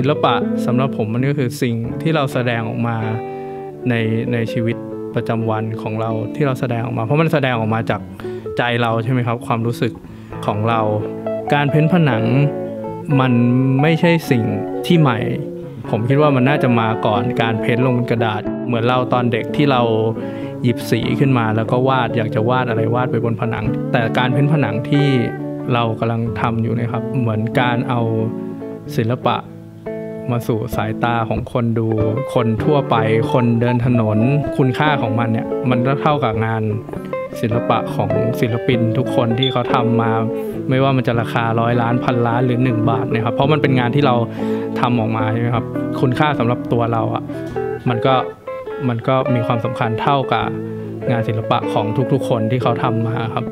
ิลปะสำหรับผมมันก็คือสิ่งที่เราแสดงออกมาในในชีวิตประจำวันของเราที่เราแสดงออกมา เพราะมันแสดงออกมาจากใจเราใช่ไหมครับ ความรู้สึกของเรา การเพ้นผนังมันไม่ใช่สิ่งที่ใหม่ ผมคิดว่ามันน่าจะมาก่อนการเพ้นลงบนกระดาษ เหมือนเราตอนเด็กที่เราหยิบสีขึ้นมา แล้วก็วาดอยากจะวาดอะไรวาดไปบนผนัง แต่การเพ้นผนังที่เรากำลังทำอยู่นะครับ เหมือนการเอาศิลปะ มาสู่สายตาของคนดู คนทั่วไป คนเดินถนน คุณค่าของมันเนี่ย มันก็เท่ากับงานศิลปะของศิลปินทุกคนที่เขาทำมา ไม่ว่ามันจะราคาร้อยล้านพันล้านหรือ 1 บาทนะครับ เพราะมันเป็นงานที่เราทำออกมาใช่ไหมครับ คุณค่าสำหรับตัวเราอะ่ะมันก็มันก็มีความสำคัญเท่ากับงานศิลปะของทุกๆ คนที่เขาทำมาครับ